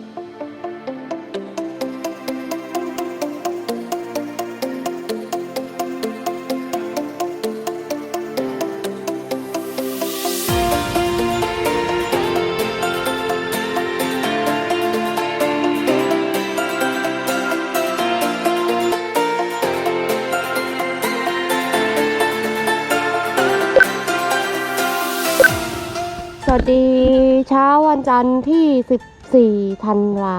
สวัสดีเช้าวันจันทร์ที่ 14ธันวา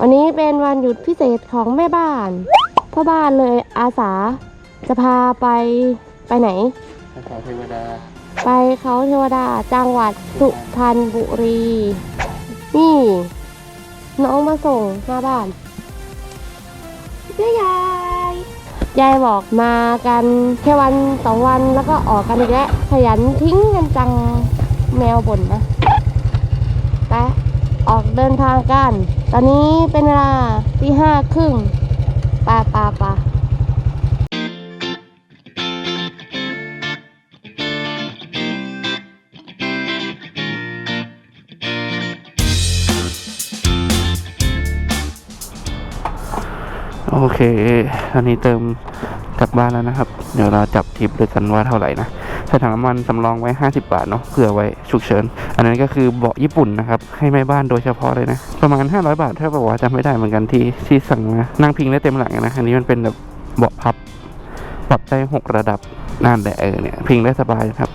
วันนี้เป็นวันหยุดพิเศษของแม่บ้านพ่อบ้านเลยอาสาจะพาไปไปไหนภาษาเทวดา ไปเขาเทวดาจังหวัดสุพรรณบุรี นี่ น้องมาส่งหน้าบ้านยายยาย ยายบอกมากันแค่วันสองวันแล้วก็ออกกันอีกแล้วขยันทิ้งกันจังแมวบ่นนะไปออก เดินทางกัน ตอนนี้เป็นเวลาตีห้าครึ่งปาปาปาโอเค อันนี้เติมกลับบ้านแล้วนะครับ เดี๋ยวเราจับทิปด้วยกันว่าเท่าไหร่นะ ใส่ถังน้ำมันสำรองไว้ 50 บาทเนาะเผื่อไว้ฉุกเฉิน อันนั้นก็คือเบาะญี่ปุ่นนะครับ ให้แม่บ้านโดยเฉพาะเลยนะ ประมาณ 500 บาทถ้าบอกว่าจำไม่ได้เหมือนกันที่ที่สั่งมา นั่งพิงได้เต็มหลังนะ อันนี้มันเป็นแบบเบาะพับ ปรับได้หกระดับนั่นแหละเออเนี่ยพิงได้สบายนะครับ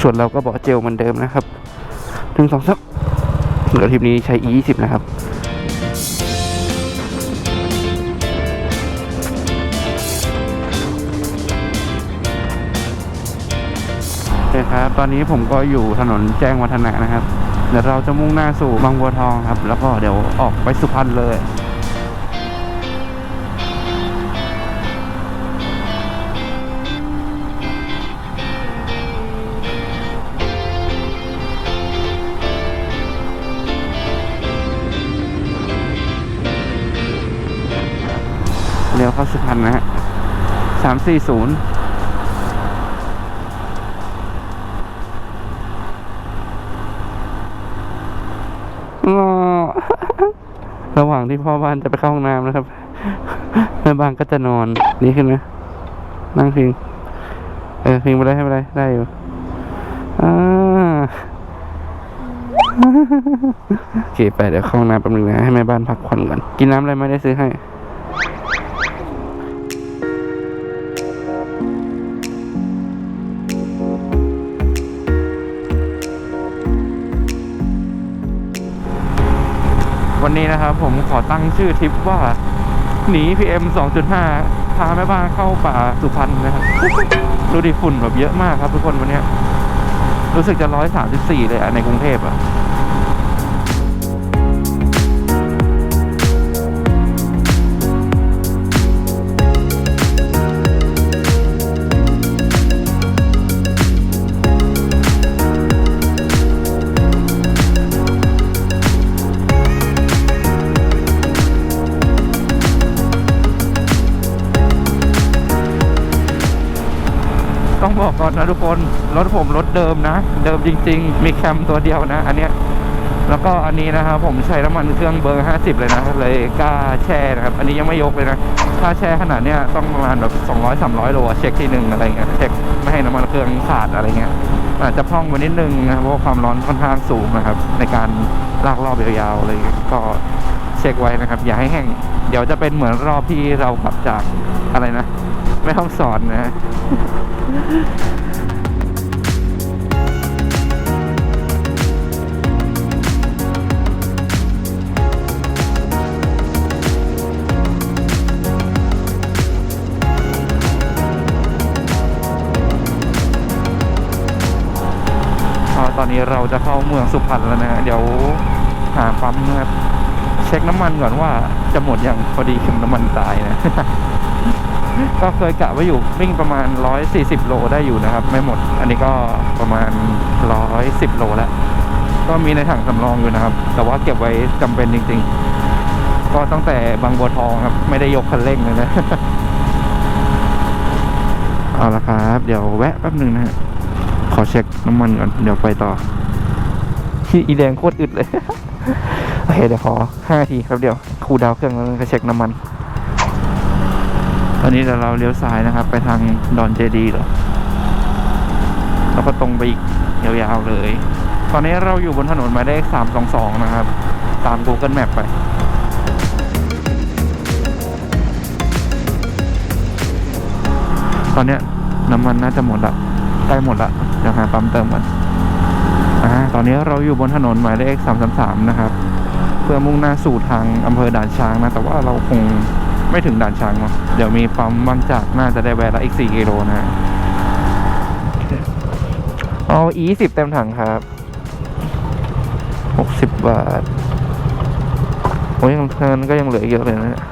ส่วนเราก็เบาะเจลเหมือนเดิมนะครับหนึ่งสองสามเดี๋ยวทริปนี้ใช้ E20 นะครับ เคครับ ตอนนี้ผมก็อยู่ถนนแจ้งวัฒนะนะครับ เดี๋ยวเราจะมุ่งหน้าสู่บางบัวทองครับ แล้วก็เดี๋ยวออกไปสุพรรณเลยเลี้ยวเข้าสุพรรณนะฮะสามสี่ศูนย์ งอ ระหว่านจะไปเข้าห้องน้ำนะครับแม่บ้านก็จะนอนนี่ขึ้นไหมนั่งพิง เออพิงไปเลยให้ไปเลยได้อยู่อ่าโอเคไปเดี๋ยวเข้าห้องน้ำแป๊บนึงนะให้แม่บ้านพักผ่อนก่อนกินน้ำอะไรไม่ได้ซื้อให้ ตั้งชื่อทริปว่า หนี PM 2.5 พาแม่บ้านเข้าป่าสุพรรณนะครับดูดิฝุ่นแบบเยอะมากครับทุกคนวันนี้ รู้สึกจะ 134 เลยอะในกรุงเทพอะ อนนะทุกคน รถผมรถเดิมนะ เดิมจริง ๆ มีแคมตัวเดียวนะ อันเนี้ยแล้วก็อันนี้นะครับผมใช้น้ำมันเครื่องเบอร์ 50 เลยนะ เลยกล้าแช่นะครับ อันนี้ยังไม่ยกเลยนะ ถ้าแช่ขนาดเนี้ยต้องประมาณแบบ200 300 โลเช็คทีหนึ่งอะไรเงี้ยเช็คไม่ให้น้ำมันเครื่องขาดอะไรเงี้ยอาจจะพ่องไปนิดนึงนะเพราะความร้อนค่อนข้างสูงนะครับ ในการลากรอบยาวๆเงี้ยก็เช็คไว้นะครับ อย่าให้แห้งเดี๋ยวจะเป็นเหมือนรอบที่เรากลับจากอะไรนะ ไม่ต้องสอนนะ เราจะเข้าเมืองสุพรรณแล้วนะฮะเดี๋ยวหาปั๊มนะครับเช็คน้ำมันก่อนว่าจะหมดอย่างพอดีเข็มน้ำมันตายนะ ก็เคยกะไว้อยู่วิ่งประมาณ 140 โลได้อยู่นะครับ ไม่หมด อันนี้ก็ประมาณ 110 โลแล้ว ก็มีในถังสำรองอยู่นะครับ แต่ว่าเก็บไว้จำเป็นจริง ๆ ก็ตั้งแต่บางบัวทองครับ ไม่ได้ยกคันเร่งเลยนะ เอาละครับ เดี๋ยวแวะแป๊บหนึ่งนะฮะ อเช็คน้ำมันก่อนเดี๋ยวไปต่อที่อีแดงโคตรอึดเลยโอเคเดี๋ยวขอห้านาทีครับเดี๋ยวคูดาวเครื่องแล้วก็เช็คน้ำมัน ตอนนี้เดี๋ยวเราเลี้ยวซ้ายนะครับ ไปทางดอนเจดีหรอแล้วก็ตรงไปอีกยาวๆเลย ตอนนี้เราอยู่บนถนนหมายเลข322นะครับ ตาม Google Map ไปตอนนี้น้ำมันน่าจะหมดละ กล้หมดละเดี๋ยวหาปั๊มเติมกันอ่าตอนนี้เราอยู่บนถนนหมายเลข333นะครับ เพื่อมุ่งหน้าสู่ทางอำเภอด่านช้างนะ แต่ว่าเราคงไม่ถึงด่านช้างเนาะเดี๋ยวมีปั๊มบางจากน่าจะได้แวะละอีก4กิโลนะฮะเอาอีสิบเต็มถังครับ60บบาท โอ้ยยังเทินก็ยังเหลือเยอะเลยนะ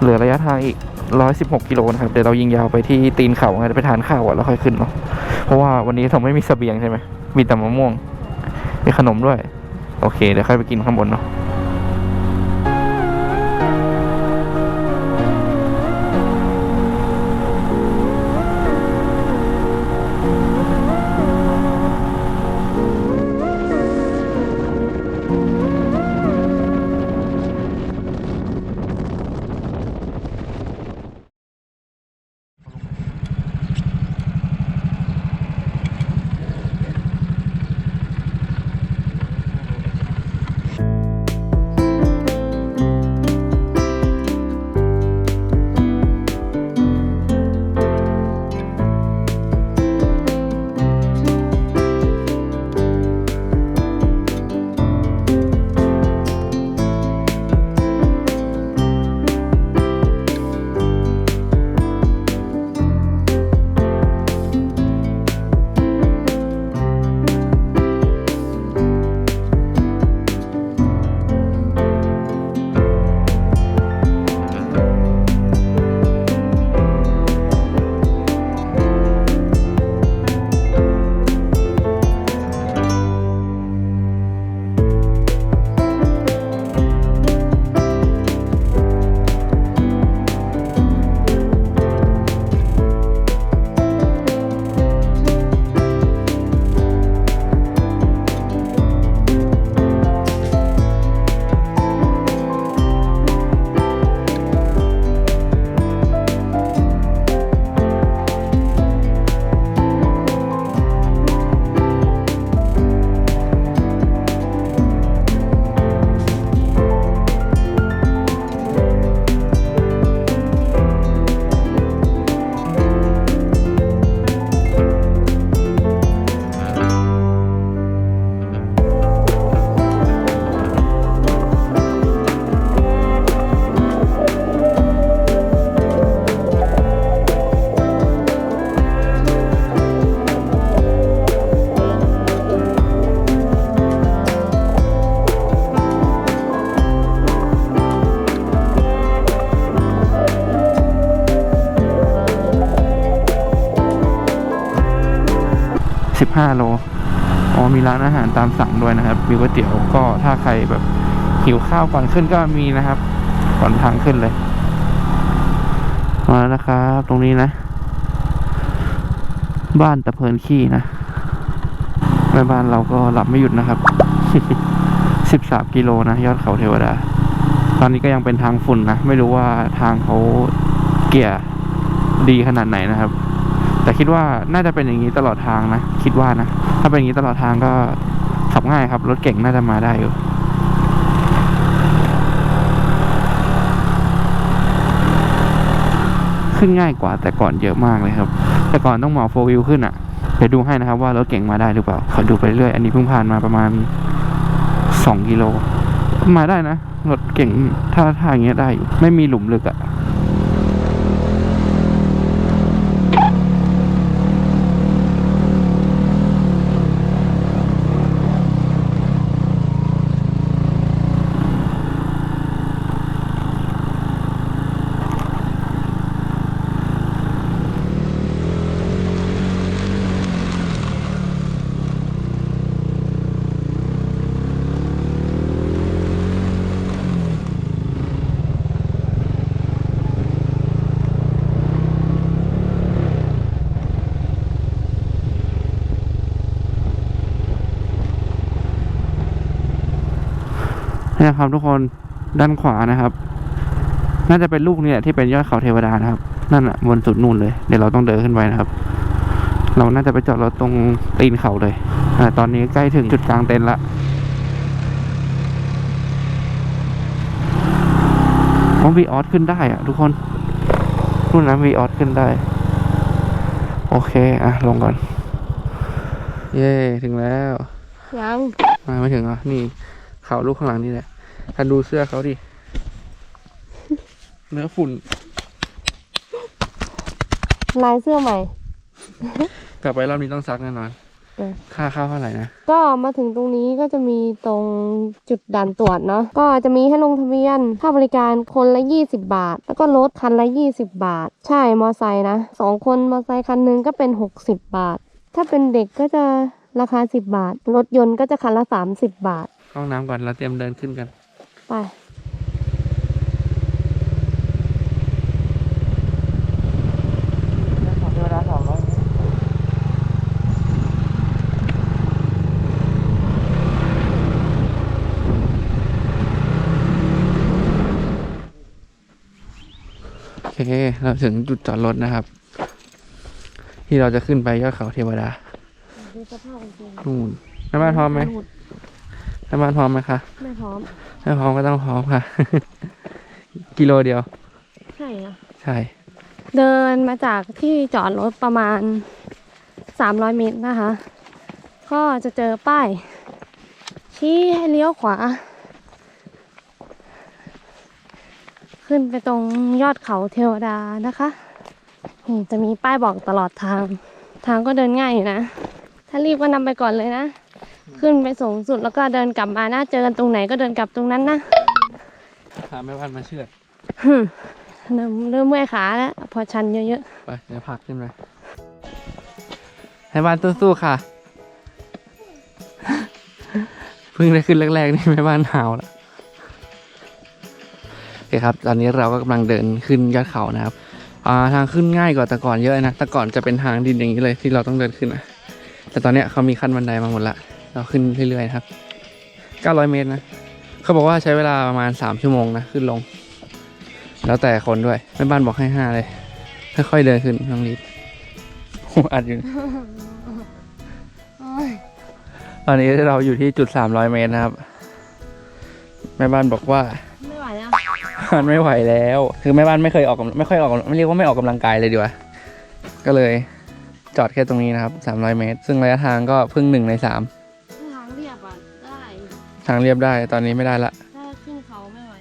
เหลือระยะทางอีก 116กิโลนะครับเดี๋ยวเรายิงยาวไปที่ตีนเขาไงจะไปทานข้าวอะแล้วค่อยขึ้นเนาะเพราะว่าวันนี้เราไม่มีเสบียงใช่ไหมมีแต่มะม่วงมีขนมด้วย โอเคเดี๋ยวค่อยไปกินข้างบนเนาะ 5 โล อ๋อมีร้านอาหารตามสั่งด้วยนะครับ มีก๋วยเตี๋ยวก็ถ้าใครแบบหิวข้าวก่อนขึ้นก็มีนะครับ ก่อนทางขึ้นเลย มาแล้วนะครับ ตรงนี้นะ บ้านตะเพินขี้นะแม่บ้านเราก็หลับไม่หยุดนะครับ13กิโลนะ ยอดเขาเทวดา ตอนนี้ก็ยังเป็นทางฝุ่นนะ ไม่รู้ว่าทางเขาเกียร์ดีขนาดไหนนะครับ แต่คิดว่าน่าจะเป็นอย่างนี้ตลอดทางนะ คิดว่านะ ถ้าเป็นอย่างนี้ตลอดทางก็ขับง่ายครับ รถเก่งน่าจะมาได้อยู่ขึ้นง่ายกว่าแต่ก่อนเยอะมากเลยครับ แต่ก่อนต้องเหมาโฟวิวขึ้นอะ่ะเดี๋ยวดูให้นะครับว่ารถเก่งมาได้หรือเปล่าขอดูไปเรื่อยอันนี้เพิ่งผ่านมาประมาณสองกิโลมาได้นะรถเก่งถ้าทางอย่างเงี้ยได้อยู่ไม่มีหลุมลึกอะ่ะ นี่ครับทุกคนด้านขวานะครับ น่าจะเป็นลูกนี่แหละที่เป็นยอดเขาเทวดานะครับ นั่นอะบนสุดนู่นเลย เดี๋ยวเราต้องเดินขึ้นไปนะครับ เราน่าจะไปจอดรถตรงตีนเขาเลยอ่าตอนนี้ใกล้ถึงจุดกลางเต็นท์ละมองวีออสขึ้นได้อะทุกคนรุ่นนั้นวีออสขึ้นได้ โอเคอะลงก่อน เย่ถึงแล้ว ยังมาไม่ถึงเหรอนี่เขาลูกข้างหลังนี่แหละ ถ้าดูเสื้อเขาดิ เนื้อฝุ่น ลายเสื้อใหม่ กลับไปรอบนี้ต้องซักแน่นอน เออ ค่าข้าวเท่าไหร่นะ ก็มาถึงตรงนี้ก็จะมีตรงจุดด่านตรวจเนาะก็จะมีให้ลงทะเบียนค่าบริการคนละ 20 บาท แล้วก็รถคันละ 20 บาท ใช่มอไซค์นะสองคนมอไซค์คันหนึงก็เป็น 60 บาท ถ้าเป็นเด็กก็จะราคา 10 บาท รถยนต์ก็จะคันละ 30 บาท เข้าห้องน้ำก่อนเราเตรียมเดินขึ้นกัน ไปเวลาสองร้อยโอเคเราถึงจุดจอดรถนะครับ ที่เราจะขึ้นไปยอดเขาเทวดาดูสภาพจริงนู่นแม่บ้านพร้อมไหม แม่บ้านพร้อมไหมคะไม่พร้อมถ้าพร้อมก็ต้องพร้อมค่ะ กิโลเดียว ใช่อะใช่ เดินมาจากที่จอดรถประมาณ 300 เมตรนะคะ ก็จะเจอป้าย ชี้ให้เลี้ยวขวา ขึ้นไปตรงยอดเขาเทวดานะคะนี่จะมีป้ายบอกตลอดทาง ทางก็เดินง่ายอยู่นะ ถ้ารีบก็นำไปก่อนเลยนะ ขึ้นไปสูงสุดแล้วก็เดินกลับมานะเจอกันตรงไหนก็เดินกลับตรงนั้นนะพาแม่บ้านมาเชื่อดหึ่มเริ่มเริ่มเมื่อยขาแล้ว พอชันเยอะไปเดี๋ยวผลักขึ้นไปแม่บ้านสู้ๆค่ะ เพิ่งได้ขึ้นแรกๆนี่แม่บ้านหาวแล้วโอเคครับ ตอนนี้เราก็กำลังเดินขึ้นยอดเขานะครับอ่าทางขึ้นง่ายกว่าแต่ก่อนเยอะนะแต่ก่อนจะเป็นทางดินอย่างนี้เลยที่เราต้องเดินขึ้นนะแต่ตอนเนี้ยเขามีขั้นบันไดมาหมดละ เราขึ้นเรื่อยๆนะครับ 900 เมตรนะ เขาบอกว่าใช้เวลาประมาณ 3 ชั่วโมงนะ ขึ้นลง แล้วแต่คนด้วยแม่บ้านบอกให้ 5 เลย ค่อยๆเดินขึ้นน้องรีบโอ้อัดอยู่ๆโอ้ยตอนนี้เราอยู่ที่จุด 300 เมตรนะครับ แม่บ้านบอกว่าไม่ไหวแล้วมันไม่ไหวแล้ว คือแม่บ้านไม่เคยออกกำไม่ค่อยออกกำไม่เรียกว่าไม่ออกกำลังกายเลยดีกว่า ก็เลยจอดแค่ตรงนี้นะครับ 300 เมตร ซึ่งระยะทางก็เพิ่งหนึ่งในสาม ทางเรียบได้ตอนนี้ไม่ได้ละ ถ้าขึ้นเขาไม่ไหว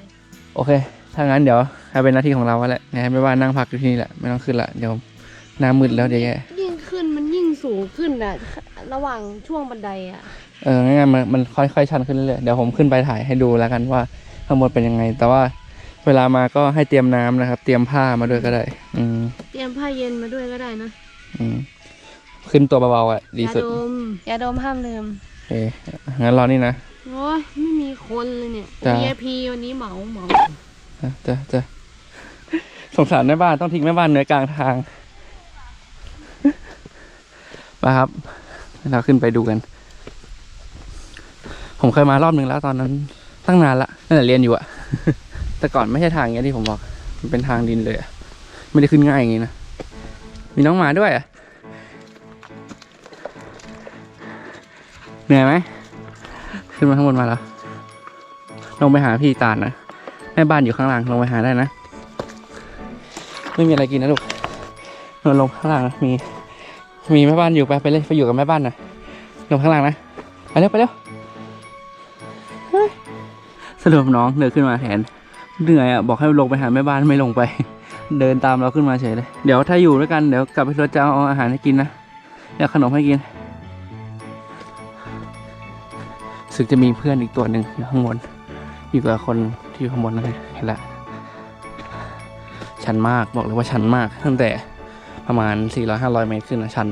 โอเค ถ้างั้นเดี๋ยวให้เป็นหน้าที่ของเราแล้วแหละให้แม่บ้านนั่งพักอยู่ที่นี่แหละไม่ต้องขึ้นละเดี๋ยวหน้ามืดแล้วเดี๋ยวแย่ยิ่งขึ้นมันยิ่งสูงขึ้นอะระหว่างช่วงบันไดอะเอองั้นมันมันค่อยๆชันขึ้นเรื่อยๆเดี๋ยวผมขึ้นไปถ่ายให้ดูแล้วกันว่าข้างบนเป็นยังไง แต่ว่าเวลามาก็ให้เตรียมน้ำนะครับ เตรียมผ้ามาด้วยก็ได้ อืมเตรียมผ้าเย็นมาด้วยก็ได้นะอืมขึ้นตัวเบาๆอะดียาสุดดมยาดมห้ามลืมโอเคงั้นรอนี่นะ โอ้ยไม่มีคนเลยเนี่ย จ้ะ VIP วันนี้เหมาเหมาอะจะจะสงสารแม่บ้านต้องทิ้งแม่บ้านเหนือกลางทาง มาครับ เราขึ้นไปดูกัน ผมเคยมารอบหนึ่งแล้วตอนนั้น ตั้งนานละตั้งแต่เรียนอยู่อะ แต่ก่อนไม่ใช่ทางอย่างเงี้ยที่ผมบอก มันเป็นทางดินเลยอะไม่ได้ขึ้นง่ายอย่างงี้นะ มีน้องหมาด้วยอะเหนื่อยไหม ขึ้นมาข้างบนมาแล้วลงไปหาพี่ตาลนะแม่บ้านอยู่ข้างล่างลงไปหาได้นะ ไม่มีอะไรกินนะลูกลงลงข้างล่างนะมี มีแม่บ้านอยู่ไปไปเลยไปอยู่กับแม่บ้านหน่อยลงข้างล่างนะไปเร็วไปเร็วเฮ้ยสรุปน้องเดินขึ้นมาแทนเหนื่อยอะบอกให้ลงไปหาแม่บ้านไม่ลงไป เดินตามเราขึ้นมาเฉยเลย เดี๋ยวถ้าอยู่ด้วยกันเดี๋ยวกลับไปรถจะเอาอาหารให้กินนะเดี๋ยวขนมให้กิน สึกจะมีเพื่อนอีกตัวหนึ่งอยู่ข้างบนอยู่กับคนที่อยู่ข้างบนนั่นเองเห็นละชันมากบอกเลยว่าชันมากตั้งแต่ประมาณ 400-500 เมตรขึ้นนะชัน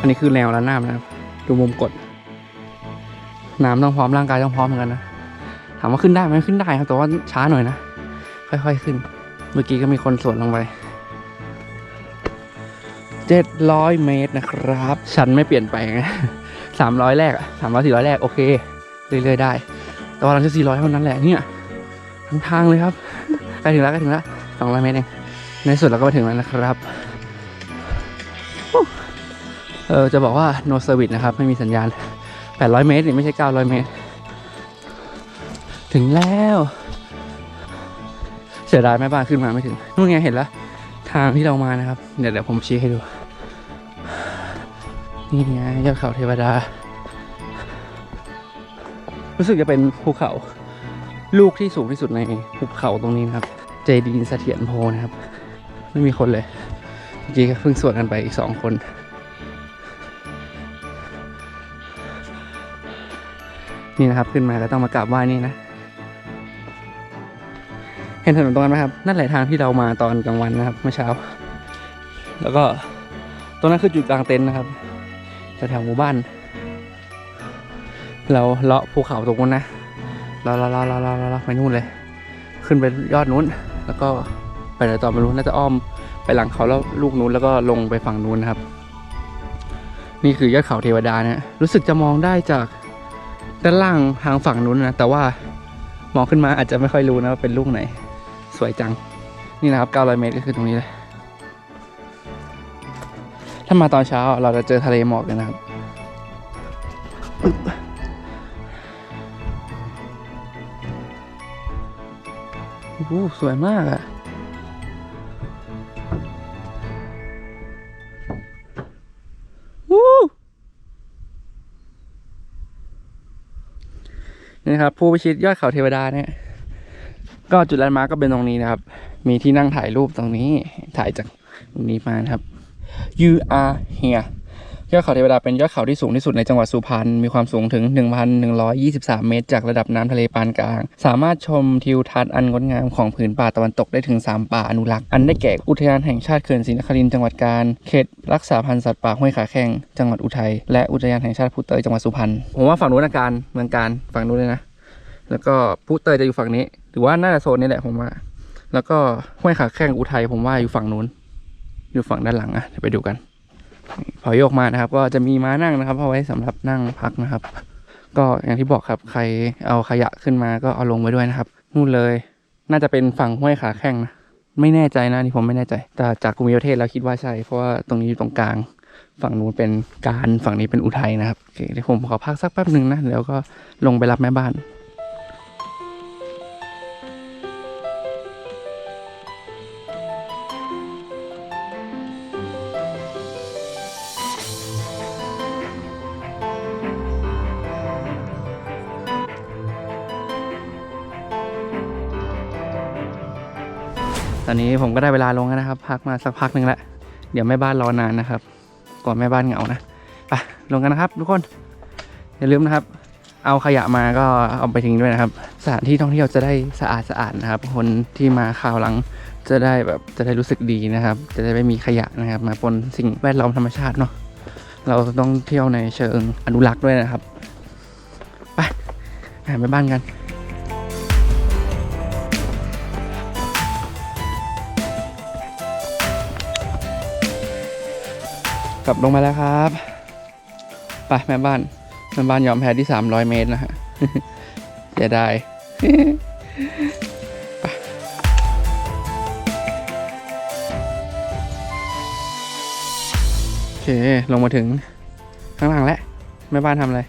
อันนี้คือแนวระนาบนะครับ ดูมุมกด น้ำต้องพร้อมร่างกายต้องพร้อมเหมือนกันนะ ถามว่าขึ้นได้ไหมขึ้นได้ครับ แต่ว่าช้าหน่อยนะ ค่อยๆขึ้น เมื่อกี้ก็มีคนสวนลงไป700เมตรนะครับ ชันไม่เปลี่ยนไปนะ300แรกสามร้อะ300 400แรก โอเค เรื่อยๆได้ แต่ว่าหลังจาก400เท่านั้นแหละเนี่ยทั้งทางเลยครับใกล้ถึงแล้วใกล้ถึงแล้ว200เมตรเองในสุดเราก็มาถึงแล้วนะครับเออจะบอกว่า no service นะครับ ไม่มีสัญญาณ 800 เมตรนี่ไม่ใช่ 900 เมตร ถึงแล้ว สียดายแม่บ้านขึ้นมาไม่ถึงนู่นไงเห็นแล้วทางที่เรามานะครับ เดี๋ยวเดี๋ยวผมชี้ให้ดู นี่ไงยอดเขาเทวดา รู้สึกจะเป็นภูเขา ลูกที่สูงที่สุดในภูเขาตรงนี้นะครับ เจดีย์เสถียรโพนะครับ ไม่มีคนเลยเมื่อกี้ก็เพิ่งสวดกันไปอีกสองคนนี่นะครับขึ้นมาก็ต้องมากราบไหว้นี่นะ เห็นถนนตรงนั้นไหมครับ นั่นแหละทางที่เรามาตอนกลางวันนะครับเมื่อเช้า แล้วก็ตรงนั้นคือจุดกลางเต็นท์นะครับแถวหมู่บ้าน เราเลาะภูเขาตรงนู้นนะเราเราเราเราเราเราไปนู่นเลย ขึ้นไปยอดนู้น แล้วก็ไปไหนต่อไม่รู้น่าจะอ้อมไปหลังเขาแล้วลูกนู้นแล้วก็ลงไปฝั่งนู้นนะครับ นี่คือยอดเขาเทวดานะรู้สึกจะมองได้จากด้านล่างทางฝั่งนู้นนะแต่ว่ามองขึ้นมาอาจจะไม่ค่อยรู้นะว่าเป็นลูกไหน สวยจัง นี่นะครับ 900 เมตรก็คือตรงนี้เลย ถ้ามาตอนเช้าเราจะเจอทะเลหมอกกันนะครับ โอ้สวยมากอะวู้นี่ครับ ผู้พิชิตยอดเขาเทวดาเนี่ย ก็จุดแลนด์มาร์กก็เป็นตรงนี้นะครับ มีที่นั่งถ่ายรูปตรงนี้ ถ่ายจากตรงนี้มานะครับ you are here ยอดเขาเทวดาเป็นยอดเขาที่สูงที่สุดในจังหวัดสุพรรณ มีความสูงถึง 1,123 เมตร จากระดับน้ำทะเลปานกลาง สามารถชมทิวทัศน์อันงดงามของผืนป่าตะวันตกได้ถึง 3 ป่าอนุรักษ์ อันได้แก่อุทยานแห่งชาติเขื่อนศรีนครินทร์จังหวัดกาญเขตรักษาพันธุ์สัตว์ป่าห้วยขาแข้งจังหวัดอุทัย และอุทยานแห่งชาติภูเตยจังหวัดสุพรรณ ผมว่าฝั่งนู้นอาการเมืองการฝั่งนู้นเลยนะ แล้วก็ภูเตยจะอยู่ฝั่งนี้ หรือว่าน่าจะโซนนี้แหละผมว่า แล้วก็ห้วยขาแข้งอุทัยผมว่าอยู่ฝั่งนู้น อยู่ฝั่งด้านหลังอะเดี๋ยวไปดูกัน พอโยกมานะครับ ก็จะมีม้านั่งนะครับเอาไว้สำหรับนั่งพักนะครับ ก็อย่างที่บอกครับใครเอาขยะขึ้นมาก็เอาลงไว้ด้วยนะครับนู่นเลย น่าจะเป็นฝั่งห้วยขาแข้งนะไม่แน่ใจนะนี่ผมไม่แน่ใจ แต่จากกรุงประเทศแล้วคิดว่าใช่เพราะว่าตรงนี้อยู่ตรงกลางฝั่งนู้นเป็นการฝั่งนี้เป็นอุทัยนะครับเดี๋ยวผมขอพักสักแป๊บหนึ่งนะแล้วก็ลงไปรับแม่บ้าน อนนี้ผมก็ได้เวลาลงแล้วนะครับ พักมาสักพักหนึ่งแล้วเดี๋ยวแม่บ้านรอนานนะครับกลัวแม่บ้านเหงานะไปลงกันนะครับ ทุกคนอย่าลืมนะครับ เอาขยะมาก็เอาไปทิ้งด้วยนะครับ สถานที่ท่องเที่ยวจะได้สะอาดสะอาดนะครับ คนที่มาคราวหลังจะได้แบบจะได้รู้สึกดีนะครับ จะได้ไม่มีขยะนะครับ มาปนสิ่งแวดล้อมธรรมชาติเนาะเราต้องเที่ยวในเชิงอนุรักษ์ด้วยนะครับไปหาแม่บ้านกัน กลับลงมาแล้วครับ ไปแม่บ้าน แม่บ้านยอมแพ้ที่ 300 เมตรนะฮะเสียดายไปโอเค ลงมาถึงข้างล่างแล้วแม่บ้านทำอะไร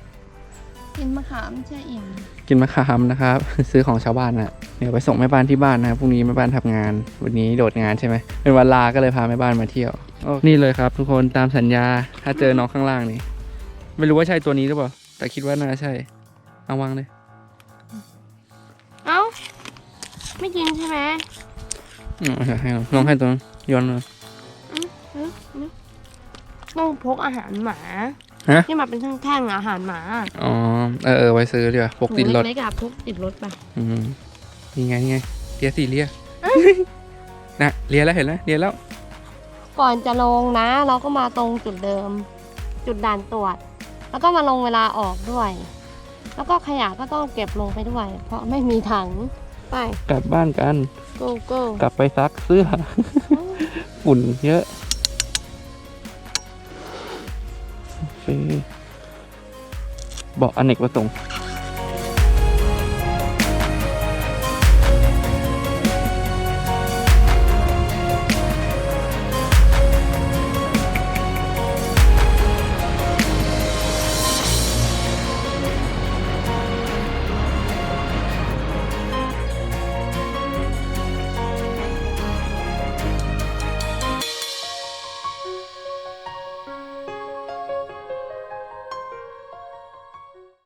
กินมะขามแช่อิ่ม กินมะขามนะครับ ซื้อของชาวบ้านนะเดี๋ยวไปส่งแม่บ้านที่บ้านนะครับพรุ่งนี้แม่บ้านทำงาน วันนี้โดดงานใช่ไหมเป็นวันลาก็เลยพาแม่บ้านมาเที่ยวโอ้นี่เลยครับ ทุกคนตามสัญญาถ้าเจอน้องข้างล่างนี่ไม่รู้ว่าใช่ตัวนี้หรือเปล่า แต่คิดว่าน่าใช่เอาวางเลยเอ้าไม่กินใช่ไหมอืมเอาให้ลองลองให้ตัวนั้นโย้อนเลยต้องพกอาหารหมา ฮะ ที่มาเป็นแท่งๆอาหารหมาอ๋อ เออเออไว้ซื้อดีกว่าพกติดรถ เล็กๆอะพกติดรถไปอืมนี่ไงนี่ไงเลียสิเลียนะเลียแล้วเห็นแล้วเลียแล้ว ก่อนจะลงนะ เราก็มาตรงจุดเดิม จุดด่านตรวจ แล้วก็มาลงเวลาออกด้วย แล้วก็ขยะก็ต้องเก็บลงไปด้วย เพราะไม่มีถังไปกลับบ้านกัน go go กลับไปซักเสื้อฝุ่นเยอะ เบาะอเนกประสงค์